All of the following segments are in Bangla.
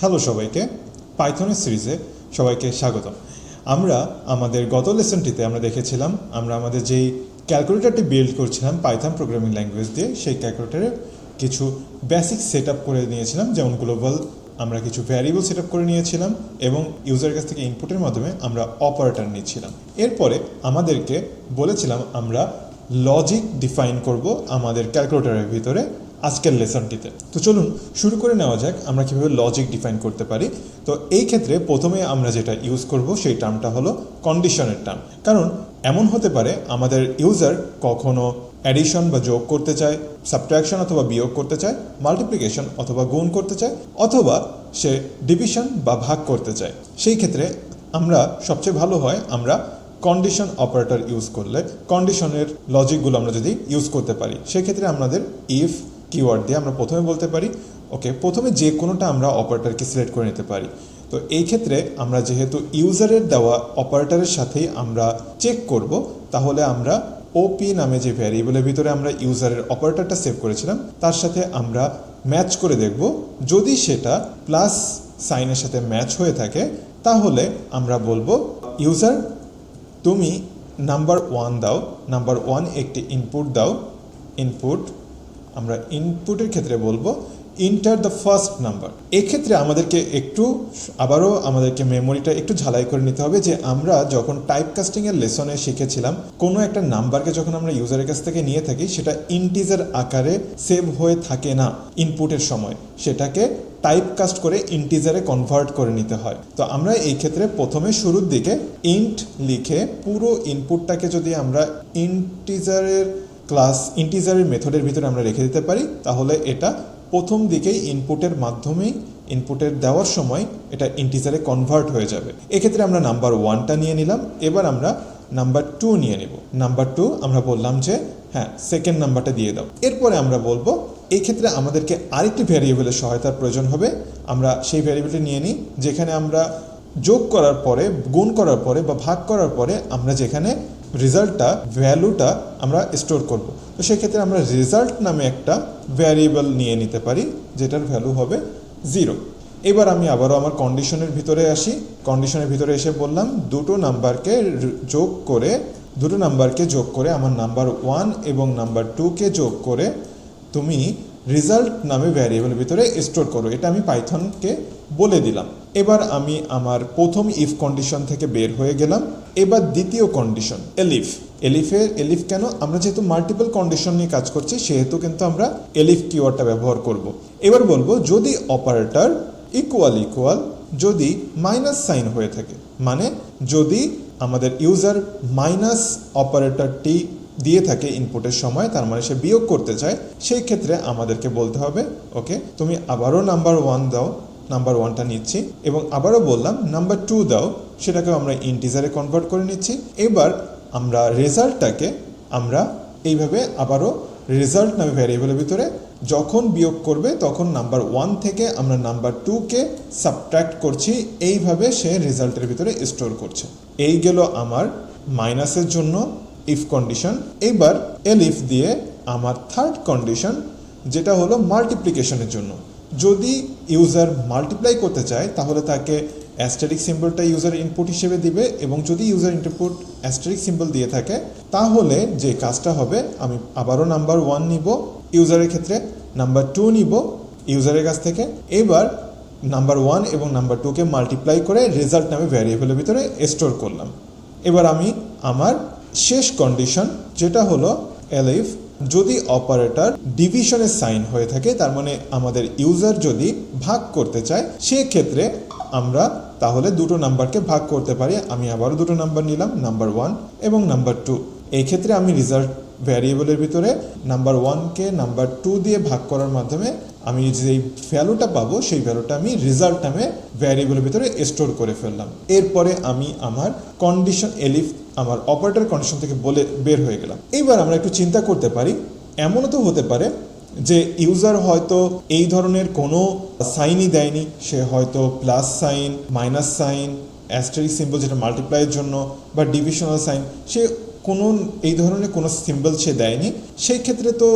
হ্যালো সবাইকে পাইথনের সিরিজে সবাইকে স্বাগতম। আমরা আমাদের গত লেসনটিতে আমরা দেখেছিলাম, আমরা আমাদের যেই ক্যালকুলেটরটি বিল্ড করছিলাম পাইথন প্রোগ্রামিং ল্যাঙ্গুয়েজ দিয়ে, সেই ক্যালকুলেটরে কিছু বেসিক সেট করে নিয়েছিলাম, যেমন গ্লোবাল আমরা কিছু ভ্যারিয়েবল সেট করে নিয়েছিলাম এবং ইউজার কাছ থেকে ইনপুটের মাধ্যমে আমরা অপারেটর নিচ্ছিলাম। এরপরে আমাদেরকে বলেছিলাম আমরা লজিক ডিফাইন করব আমাদের ক্যালকুলেটরের ভিতরে আজকের লেসনটিতে। তো চলুন, শুরু করে নেওয়া যাক, আমরা কীভাবে লজিক ডিফাইন করতে পারি। তো এই ক্ষেত্রে প্রথমে আমরা যেটা ইউজ করব, সেই টার্মটা হলো কন্ডিশনের টার্ম কারণ এমন হতে পারে আমাদের ইউজার কখনো অ্যাডিশন বা যোগ করতে চায় সাবট্রাকশন অথবা বিয়োগ করতে চায় মাল্টিপ্লিকেশন অথবা গুণ করতে চায়, অথবা সে ডিভিশন বা ভাগ করতে চায়। সেই ক্ষেত্রে আমরা সবচেয়ে ভালো হয় আমরা কন্ডিশন অপারেটর ইউজ করলে কন্ডিশনের লজিকগুলো আমরা যদি ইউজ করতে পারি, সেক্ষেত্রে আমাদের ইফ কিওয়ার্ড দিয়ে আমরা প্রথমে বলতে পারি ওকে প্রথমে যে কোনোটা আমরা অপারেটরকে সিলেক্ট করে নিতে পারি। তো এই ক্ষেত্রে আমরা যেহেতু ইউজারের দেওয়া অপারেটরের সাথেই আমরা চেক করব, তাহলে আমরা ওপি নামে যে ভ্যারিয়েবলের ভিতরে আমরা ইউজারের অপারেটরটা সেভ করেছিলাম, তার সাথে আমরা ম্যাচ করে দেখব। যদি সেটা প্লাস সাইনের সাথে ম্যাচ হয়ে থাকে, তাহলে আমরা বলব ইউজার তুমি নাম্বার ওয়ান দাও নাম্বার ওয়ান একটি ইনপুট দাও ইনপুট আমরা ইনপুটের ক্ষেত্রে বলব ইন্টার দ্য ফার্স্ট নাম্বার এক্ষেত্রে আমাদেরকে একটু, আবারও আমাদেরকে মেমোরিটা একটু ঝালাই করে নিতে হবে যে আমরা যখন টাইপ কাস্টিংয়ের লেসনে শিখেছিলাম, কোনো একটা নাম্বারকে যখন আমরা ইউজারের কাছ থেকে নিয়ে থাকি, সেটা ইন্টিজার আকারে সেভ হয়ে থাকে না ইনপুটের সময়। সেটাকে টাইপ কাস্ট করে ইন্টিজারে কনভার্ট করে নিতে হয়। তো আমরা এই ক্ষেত্রে প্রথমে শুরুর দিকে ইন্ট লিখে পুরো ইনপুটটাকে যদি আমরা ইন্টিজারের ক্লাস ইন্টিজারের মেথডের ভিতরে আমরা রেখে দিতে পারি, তাহলে এটা প্রথম দিকেই ইনপুটের মাধ্যমেই ইনপুটের দেওয়ার সময় এটা ইন্টিজারে কনভার্ট হয়ে যাবে। এক্ষেত্রে আমরা নাম্বার ওয়ানটা নিয়ে নিলাম, এবার আমরা নাম্বার টু নিয়ে নেব। নাম্বার টু আমরা বললাম যে হ্যাঁ সেকেন্ড নাম্বারটা দিয়ে দাও। এরপরে আমরা বলব এই ক্ষেত্রে আমাদেরকে আরেকটি ভ্যারিয়েবলের সহায়তার প্রয়োজন হবে। আমরা সেই ভ্যারিয়েবলটি নিয়ে নিই, যেখানে আমরা যোগ করার পরে, গুণ করার পরে বা ভাগ করার পরে আমরা যেখানে রেজাল্টটা ভ্যালুটা আমরা স্টোর করব। তো সেক্ষেত্রে আমরা রেজাল্ট নামে একটা ভ্যারিয়েবল নিয়ে নিতে পারি, যেটার ভ্যালু হবে জিরো এবার আমি আবারও আমার কন্ডিশনের ভিতরে আসি। কন্ডিশনের ভিতরে এসে বললাম, দুটো নাম্বারকে যোগ করে, দুটো নাম্বারকে যোগ করে আমার নাম্বার ওয়ান এবং নাম্বার টুকে যোগ করে তুমি রেজাল্ট নামে ভ্যারিয়েবলের ভিতরে স্টোর করো। এটা আমি পাইথনকে বলে দিলাম। এবার আমি আমার প্রথম ইফ কন্ডিশন থেকে বের হয়ে গেলাম। এবার দ্বিতীয় কন্ডিশন এলিফ এলিফের এলিফ কেন? আমরা যেহেতু মাল্টিপল কন্ডিশন নিয়ে কাজ করছি, সেহেতু কিন্তু আমরা এলিফ কিওয়ার্ডটা ব্যবহার করব। এবার বলব, যদি অপারেটর ইকুয়াল ইকুয়াল যদি মাইনাস সাইন হয়ে থাকে মানে যদি আমাদের ইউজার মাইনাস অপারেটরটি দিয়ে থাকে ইনপুটের সময়, তার মানে সে বিয়োগ করতে চায়, সেই ক্ষেত্রে আমাদেরকে বলতে হবে ওকে তুমি আবারও নাম্বার ওয়ান দাও। নাম্বার ওয়ানটা নিচ্ছি এবং আবারও বললাম, নাম্বার টু দাও, সেটাকেও আমরা ইন্টিজারে কনভার্ট করে নিচ্ছি। এবার আমরা রেজাল্টটাকে আমরা এইভাবে আবারও রেজাল্ট নামে ভ্যারিয়েবলের ভিতরে যখন বিয়োগ করবে তখন নাম্বার ওয়ান থেকে আমরা নাম্বার টুকে সাবট্র্যাক্ট করছি, এইভাবে সে রেজাল্টের ভিতরে স্টোর করছে। এই গেল আমার মাইনাসের জন্য ইফ কন্ডিশন এবার এল ইফ দিয়ে আমার থার্ড কন্ডিশন যেটা হলো মাল্টিপ্লিকেশনের জন্য। যদি ইউজার মাল্টিপ্লাই করতে চায়, তাহলে তাকে অ্যাস্টারিক সিম্বলটা ইউজার ইনপুট হিসেবে দিবে এবং যদি ইউজার ইনপুট অ্যাস্টারিক সিম্বল দিয়ে থাকে, তাহলে যে কাজটা হবে, আমি আবারও নাম্বার ওয়ান নিব ইউজারের ক্ষেত্রে নাম্বার টু নিব ইউজারের কাছ থেকে। এবার নাম্বার ওয়ান এবং নাম্বার টুকে মাল্টিপ্লাই করে রেজাল্ট নামে ভ্যারিয়েবলের ভিতরে স্টোর করলাম। এবার আমি আমার শেষ কন্ডিশন যেটা হলো এলিফ যদি অপারেটর ডিভিশনের সাইন হয়ে থাকে, তার মানে আমাদের ইউজার যদি ভাগ করতে চায়, সেক্ষেত্রে আমরা তাহলে দুটো নাম্বারকে ভাগ করতে পারি। আমি আবারও দুটো নাম্বার নিলাম, নাম্বার ওয়ান এবং নাম্বার টু। এই ক্ষেত্রে আমি রিজাল্ট ভ্যারিয়েবলের ভিতরে নাম্বার ওয়ানকে নাম্বার টু দিয়ে ভাগ করার মাধ্যমে আমি যেই ভ্যালুটা পাবো, সেই ভ্যালুটা আমি রেজাল্ট নামে ভ্যারিয়েবলের ভিতরে স্টোর করে ফেললাম। এরপরে আমি আমার কন্ডিশন এলিফ আমার অপারেটর কন্ডিশন থেকে বলে বের হয়ে গেলাম। এইবার আমরা একটু চিন্তা করতে পারি, এমনও তো হতে পারে যে ইউজার হয়তো এই ধরনের কোনো সাইনই দেয়নি, সে হয়তো plus sign minus sign asterisk symbol যেটা মাল্টিপ্লাইয়ের জন্য বা ডিভিশনাল সাইন সে কোনো, এই ধরনের কোনো সিম্বল সে দেয়নি। সেই ক্ষেত্রে তো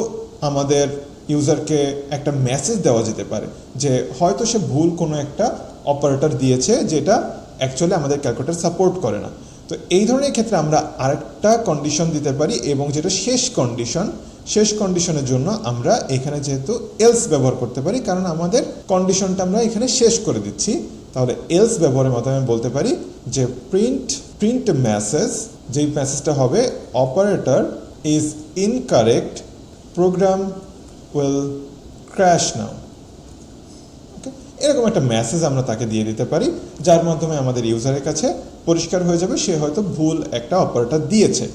আমাদের ইউজারকে একটা মেসেজ দেওয়া যেতে পারে যে হয়তো সে ভুল কোনো একটা অপারেটর দিয়েছে যেটা অ্যাকচুয়ালি আমাদের ক্যালকুলেটর সাপোর্ট করে না। তো এই ধরনের ক্ষেত্রে আমরা আরেকটা কন্ডিশন দিতে পারি এবং যেটা শেষ কন্ডিশন শেষ কন্ডিশনের জন্য আমরা এখানে যেহেতু এলস ব্যবহার করতে পারি, কারণ আমাদের কন্ডিশনটা আমরা এখানে শেষ করে দিচ্ছি। তাহলে এলস ব্যবহারের মাধ্যমে বলতে পারি যে প্রিন্ট প্রিন্ট মেসেজ যেই মেসেজটা হবে operator is incorrect program crash now okay এরকম একটা মেসেজ আমরা তাকে দিয়ে দিতে পারি, যার মাধ্যমে আমাদের ইউজারের কাছে পরিষ্কার হয়ে যাবে, সে হয়তো ভুল একটা অপারেটর দিয়েছে।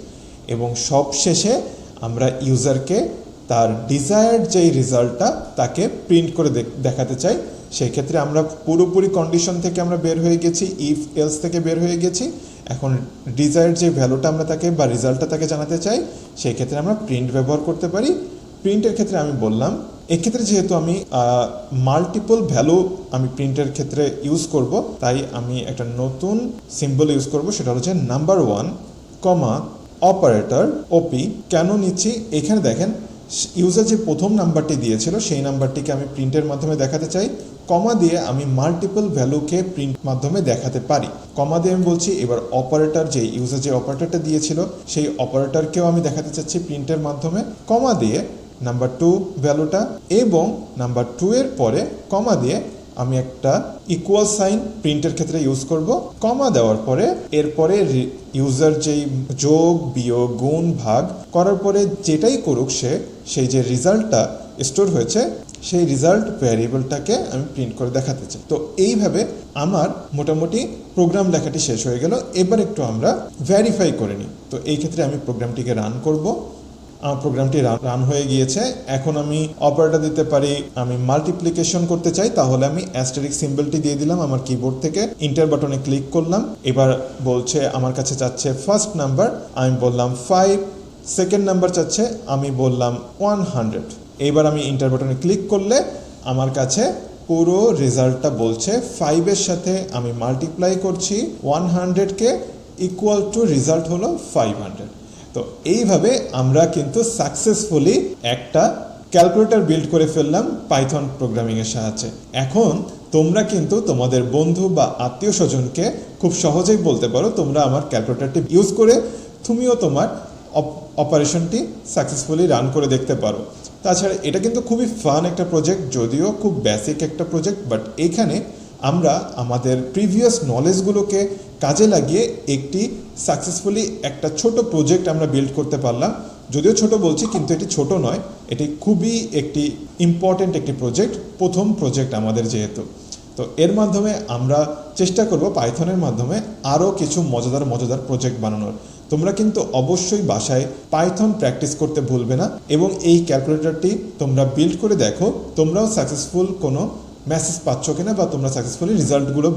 এবং সব শেষে আমরা ইউজারকে তার ডিজায়ার্ড যেই রেজাল্টটা তাকে প্রিন্ট করে দেখ- দেখাতে চাই সেই ক্ষেত্রে আমরা পুরোপুরি কন্ডিশন থেকে আমরা বের হয়ে গেছি ইফ এলস থেকে বের হয়ে গেছি। এখন ডিজায়ার্ড যে ভ্যালুটা আমরা তাকে বা রেজাল্টটা তাকে জানাতে চাই সেই ক্ষেত্রে আমরা প্রিন্ট ব্যবহার করতে পারি। প্রিন্টের ক্ষেত্রে আমি বললাম, এক্ষেত্রে যেহেতু আমি মাল্টিপল ভ্যালু আমি প্রিন্টের ক্ষেত্রে ইউজ করব, তাই আমি একটা নতুন সিম্বল ইউজ করব, সেটা হচ্ছে number one comma operator OP কেন নিচ্ছি? এখানে দেখেন ইউজার যে প্রথম নাম্বারটি দিয়েছিল, সেই নাম্বারটিকে আমি প্রিন্টের মাধ্যমে দেখাতে চাই কমা দিয়ে আমি মাল্টিপল ভ্যালুকে প্রিন্ট মাধ্যমে দেখাতে পারি। কমা দিয়ে আমি বলছি, এবার অপারেটর যে ইউজার যে অপারেটরটা দিয়েছিল, সেই অপারেটরকেও আমি দেখাতে চাচ্ছি প্রিন্টের মাধ্যমে। কমা দিয়ে নাম্বার টু ভ্যালুটা এবং নাম্বার টু এর পরে কমা দিয়ে আমি একটা ইকুয়াল সাইন প্রিন্টের ক্ষেত্রে ইউজ করব। কমা দেওয়ার পরে এরপরে ইউজার যেই যোগ, বিয়োগ, গুণ, ভাগ করার পরে যেটাই করুক সে, সেই যে রেজাল্টটা স্টোর হয়েছে, সেই রেজাল্ট ভ্যারিয়েবলটাকে আমি প্রিন্ট করে দেখাতে চাই। তো এইভাবে আমার মোটামুটি প্রোগ্রাম লেখাটি শেষ হয়ে গেল। এবার একটু আমরা ভ্যারিফাই করে নিই। তো এই ক্ষেত্রে আমি প্রোগ্রামটিকে রান করব। আমার প্রোগ্রামটি রান হয়ে গিয়েছে। এখন আমি অপারেটর দিতে পারি, আমি মাল্টিপ্লিকেশন করতে চাই, তাহলে আমি অ্যাস্টারিক সিম্বলটি দিয়ে দিলাম আমার কিবোর্ড থেকে। ইন্টার বাটনে ক্লিক করলাম। এবার বলছে, আমার কাছে চাচ্ছে ফার্স্ট নাম্বার আমি বললাম ফাইভ সেকেন্ড নাম্বার চাচ্ছে, আমি বললাম ওয়ান হান্ড্রেড এইবার আমি ইন্টার বাটনে ক্লিক করলে আমার কাছে পুরো রেজাল্টটা বলছে ফাইভের সাথে আমি মাল্টিপ্লাই করছি ওয়ান হান্ড্রেডকে ইকুয়াল টু রেজাল্ট হলো ফাইভ হান্ড্রেড তো এইভাবে আমরা কিন্তু সাকসেসফুলি একটা ক্যালকুলেটর বিল্ড করে ফেললাম পাইথন প্রোগ্রামিংয়ের সাহায্যে। এখন তোমরা কিন্তু তোমাদের বন্ধু বা আত্মীয় স্বজনকে খুব সহজেই বলতে পারো, তোমরা আমার ক্যালকুলেটরটি ইউজ করে তুমিও তোমার অপারেশনটি সাকসেসফুলি রান করে দেখতে পারো। তাছাড়া এটা কিন্তু খুবই ফান একটা প্রজেক্ট যদিও খুব বেসিক একটা প্রজেক্ট বাট এইখানে আমরা আমাদের প্রিভিয়াস নলেজগুলোকে কাজে লাগিয়ে একটি সাকসেসফুলি একটা ছোট প্রজেক্ট আমরা বিল্ড করতে পারলাম। যদিও ছোট বলছি, কিন্তু এটি ছোট নয়। এটি খুবই একটি ইম্পর্ট্যান্ট একটি প্রজেক্ট প্রথম প্রজেক্ট আমাদের যেহেতু। তো এর মাধ্যমে আমরা চেষ্টা করব পাইথনের মাধ্যমে আরও কিছু মজাদার মজাদার প্রজেক্ট বানানোর। তোমরা কিন্তু অবশ্যই বাসায় পাইথন প্র্যাকটিস করতে ভুলবে না এবং এই ক্যালকুলেটরটি তোমরা বিল্ড করে দেখো, তোমরাও সাকসেসফুল কোনো মেসেজ পাচ্ছ কিনা বা তোমরা সাকসেসফুলি রেজাল্টগুলো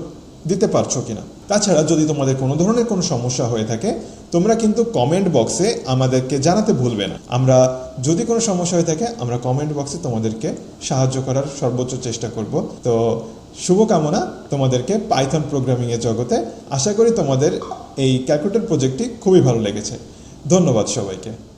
দিতে পারছ কিনা। তাছাড়া যদি তোমাদের কোনো ধরনের কোনো সমস্যা হয়ে থাকে, তোমরা কিন্তু কমেন্ট বক্সে আমাদেরকে জানাতে ভুলবে না। আমরা যদি কোনো সমস্যা হয়ে থাকে, আমরা কমেন্ট বক্সে তোমাদেরকে সাহায্য করার সর্বোচ্চ চেষ্টা করব। তো শুভকামনা তোমাদেরকে পাইথন প্রোগ্রামিংয়ের জগতে। আশা করি তোমাদের এই ক্যালকুলেটর প্রজেক্টটি খুবই ভালো লেগেছে। ধন্যবাদ সবাইকে।